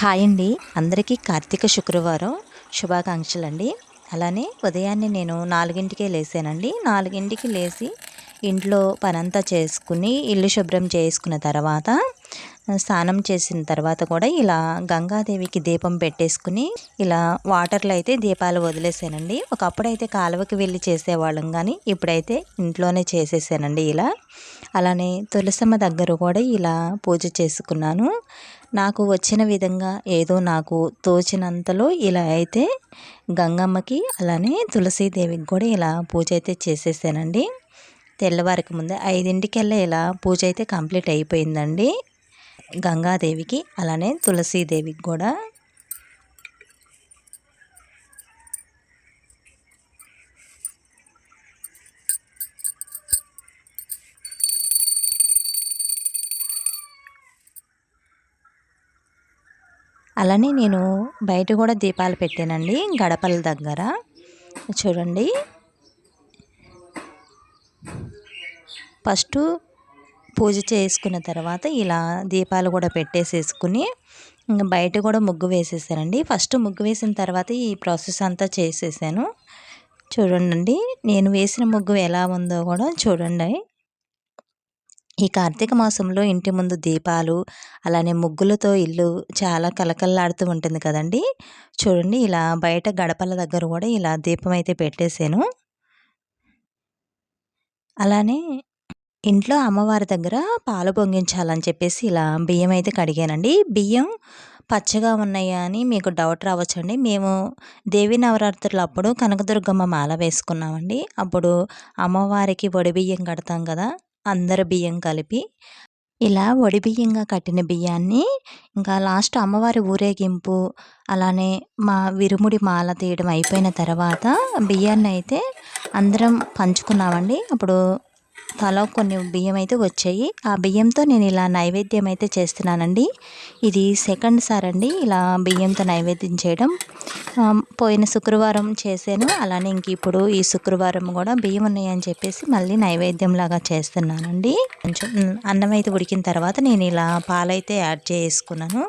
Hi అండి. అందరికీ కార్తీక శుక్రవారం శుభాకాంక్షలు అండి అలానే ఉదయాన్నే నేను నాలుగింటికే లేసానండి. నాలుగింటికి లేచి ఇంట్లో పనంతా చేసుకుని ఇల్లు శుభ్రం చేసుకున్న తర్వాత స్నానం చేసిన తర్వాత కూడా ఇలా గంగాదేవికి దీపం పెట్టేసుకుని ఇలా వాటర్లో అయితే దీపాలు వదిలేసానండి. ఒకప్పుడైతే కాలువకి వెళ్ళి చేసేవాళ్ళం కానీ ఇప్పుడైతే ఇంట్లోనే చేసేసానండి ఇలా. అలానే తులసమ్మ దగ్గర కూడా ఇలా పూజ చేసుకున్నాను. నాకు వచ్చిన విధంగా ఏదో నాకు తోచినంతలో ఇలా అయితే గంగమ్మకి అలానే తులసీదేవికి కూడా ఇలా పూజ అయితే చేసేసానండి. తెల్లవారికి ముందే ఐదింటికల్లా ఇలా పూజ అయితే కంప్లీట్ అయిపోయిందండి. గంగాదేవికి అలానే తులసీదేవికి కూడా. అలానే నేను బయట కూడా దీపాలు పెట్టానండి గడపల దగ్గర. చూడండి. ఫస్ట్ పూజ చేసుకున్న తర్వాత ఇలా దీపాలు కూడా పెట్టేసేసుకుని ఇంకా బయట కూడా ముగ్గు వేసేసానండి. ఫస్ట్ ముగ్గు వేసిన తర్వాత ఈ ప్రాసెస్ అంతా చేసేసాను. చూడండి నేను వేసిన ముగ్గు ఎలా ఉందో కూడా చూడండి. ఈ కార్తీక మాసంలో ఇంటి ముందు దీపాలు అలానే ముగ్గులతో ఇల్లు చాలా కలకల్లాడుతూ ఉంటుంది కదండి. చూడండి ఇలా బయట గడపల దగ్గర కూడా ఇలా దీపం అయితే పెట్టేశాను అలానే ఇంట్లో అమ్మవారి దగ్గర పాలు పొంగించాలని చెప్పేసి ఇలా బియ్యం అయితే కడిగానండి. బియ్యం పచ్చగా ఉన్నాయా అని మీకు డౌట్ రావచ్చండి. మేము దేవి నవరాత్రులు అప్పుడు కనకదుర్గమ్మ మాల వేసుకున్నామండి. అప్పుడు అమ్మవారికి వడి బియ్యం కడతాం కదా అందరు బియ్యం కలిపి ఇలా వడి బియ్యంగా కట్టిన బియ్యాన్ని ఇంకా లాస్ట్ అమ్మవారి ఊరేగింపు అలానే మా విరుముడి మాల తీయడం అయిపోయిన తర్వాత బియ్యాన్ని అయితే అందరం పంచుకున్నామండి. అప్పుడు తలా కొన్ని బియ్యం అయితే వచ్చాయి. ఆ బియ్యంతో నేను ఇలా నైవేద్యం అయితే చేస్తున్నానండి. ఇది సెకండ్ సార్ అండి ఇలా బియ్యంతో నైవేద్యం చేయడం. పోయిన శుక్రవారం చేశాను. అలానే ఇంక ఇప్పుడు ఈ శుక్రవారం కూడా బియ్యం ఉన్నాయని చెప్పేసి మళ్ళీ నైవేద్యం లాగా చేస్తున్నానండి. కొంచెం అన్నం అయితే ఉడికిన తర్వాత నేను ఇలా పాలైతే యాడ్ చేసుకున్నాను.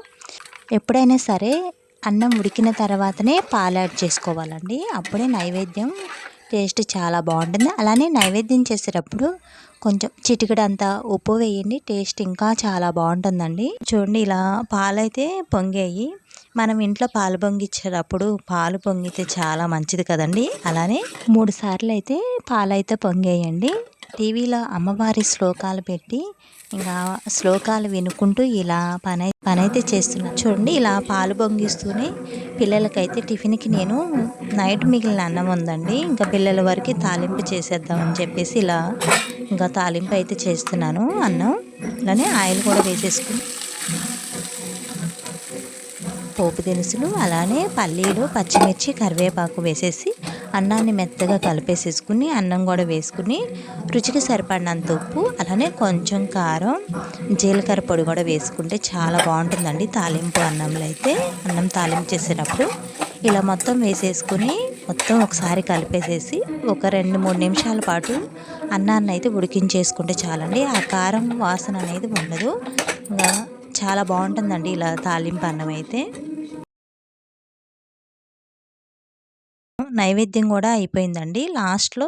ఎప్పుడైనా సరే అన్నం ఉడికిన తర్వాతనే పాలు యాడ్ చేసుకోవాలండి. అప్పుడే నైవేద్యం టేస్ట్ చాలా బాగుంటుంది. అలానే నైవేద్యం చేసేటప్పుడు కొంచెం చిటికడంతా ఉప్పు వేయండి. టేస్ట్ ఇంకా చాలా బాగుంటుందండి. చూడండి ఇలా పాలైతే పొంగాయి. మనం ఇంట్లో పాలు పొంగిచ్చేటప్పుడు పాలు పొంగితే చాలా మంచిది కదండి. అలానే మూడు సార్లు అయితే పాలైతే పొంగేయండి. టీవీలో అమ్మవారి శ్లోకాలు పెట్టి ఇంకా శ్లోకాలు వినుకుంటూ ఇలా పని పని అయితే చేస్తున్నాను చూడండి ఇలా పాలు పొంగిస్తూనే పిల్లలకైతే టిఫిన్కి నేను నైట్ మిగిలిన అన్నం ఉందండి. ఇంకా పిల్లల వరకు తాలింపు చేసేద్దామని చెప్పేసి ఇలా ఇంకా తాలింపు అయితే చేస్తున్నాను అన్నం. అలానే ఆయిల్ కూడా వేసేసుకుని. పోపు దినుసులు అలానే పల్లీలు పచ్చిమిర్చి కరివేపాకు వేసేసి అన్నాన్ని మెత్తగా కలిపేసేసుకుని అన్నం కూడా వేసుకుని రుచికి సరిపడినంత ఉప్పు అలానే కొంచెం కారం జీలకర్ర పొడి కూడా వేసుకుంటే చాలా బాగుంటుందండి తాలింపు అన్నంలో అయితే. అన్నం తాలింపు చేసేటప్పుడు ఇలా మొత్తం వేసేసుకుని మొత్తం ఒకసారి కలిపేసేసి ఒక రెండు మూడు నిమిషాల పాటు అన్నాన్ని అయితే ఉడికించేసుకుంటే చాలండి. ఆ కారం వాసన అనేది ఉండదు. ఇంకా చాలా బాగుంటుందండి ఇలా తాలింపు అన్నం అయితే. నైవేద్యం కూడా అయిపోయిందండి. లాస్ట్లో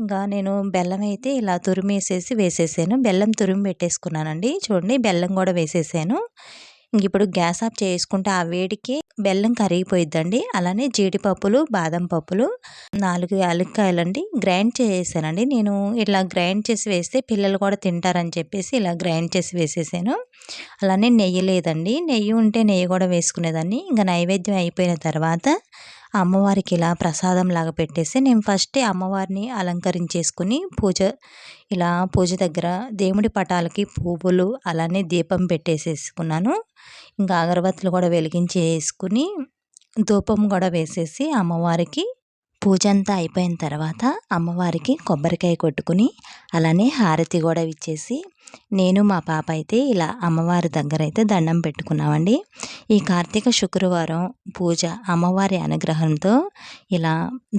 ఇంకా నేను బెల్లం అయితే ఇలా తురిమేసేసి వేసేసాను. బెల్లం తురిమి పెట్టేసుకున్నానండి. చూడండి బెల్లం కూడా వేసేసాను. ఇంక ఇప్పుడు గ్యాస్ ఆఫ్ చేసుకుంటే ఆ వేడికి బెల్లం కరిగిపోయిద్దండి. అలానే జీడిపప్పులు బాదం పప్పులు నాలుగు యాలక్కాయలండి గ్రైండ్ చేసేసానండి. నేను ఇలా గ్రైండ్ చేసి వేస్తే పిల్లలు కూడా తింటారని చెప్పేసి ఇలా గ్రైండ్ చేసి వేసేసాను. అలానే నెయ్యి లేదండి. నెయ్యి ఉంటే నెయ్యి కూడా వేసుకునేదాన్ని. ఇంకా నైవేద్యం అయిపోయిన తర్వాత అమ్మవారికి ఇలా ప్రసాదం లాగా పెట్టేసి నేను ఫస్టే అమ్మవారిని అలంకరించేసుకుని పూజ ఇలా పూజ దగ్గర దేవుడి పటాలకి పువ్వులు అలానే దీపం పెట్టేసేసుకున్నాను. ఇంకా అగరబత్తులు కూడా వెలిగించి వేసుకుని ధూపం కూడా వేసేసి అమ్మవారికి పూజ అంతా అయిపోయిన తర్వాత అమ్మవారికి కొబ్బరికాయ కొట్టుకుని అలానే హారతి కూడా ఇచ్చేసి నేను మా పాప అయితే ఇలా అమ్మవారి దగ్గర అయితే దండం పెట్టుకున్నామండి. ఈ కార్తీక శుక్రవారం పూజ అమ్మవారి అనుగ్రహంతో ఇలా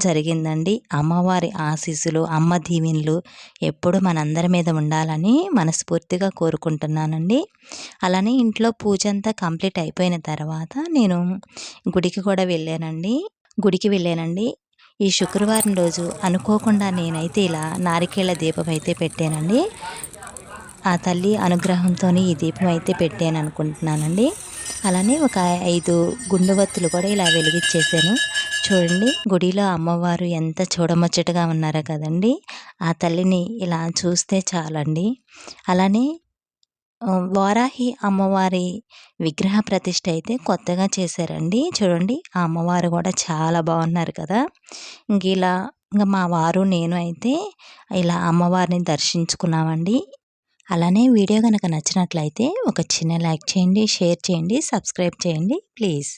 జరిగిందండి. అమ్మవారి ఆశీస్సులు అమ్మ దీవెనలు ఎప్పుడు మనందరి మీద ఉండాలని మనస్ఫూర్తిగా కోరుకుంటున్నానండి. అలానే ఇంట్లో పూజ అంతా కంప్లీట్ అయిపోయిన తర్వాత నేను గుడికి కూడా వెళ్ళానండి. గుడికి వెళ్ళానండి. ఈ శుక్రవారం రోజు అనుకోకుండా నేనైతే ఇలా నారికేళ్ళ దీపం అయితే పెట్టానండి. ఆ తల్లి అనుగ్రహంతో ఈ దీపం అయితే పెట్టాను అనుకుంటున్నానండి. అలానే ఒక ఐదు గుండువత్తులు కూడా ఇలా వెలిగించేసాను చూడండి గుడిలో అమ్మవారు ఎంత చూడముచ్చటగా ఉన్నారో కదండి. ఆ తల్లిని ఇలా చూస్తే చాలండి. అలానే వారాహి అమ్మవారి విగ్రహ ప్రతిష్ట అయితే కొత్తగా చేశారండి. చూడండి ఆ అమ్మవారు కూడా చాలా బాగున్నారు కదా. ఇంక ఇలా ఇంకా మా వారు నేను అయితే ఇలా అమ్మవారిని దర్శించుకున్నామండి. అలానే వీడియో కనుక నచ్చినట్లయితే ఒక చిన్న లైక్ చేయండి షేర్ చేయండి సబ్స్క్రైబ్ చేయండి ప్లీజ్.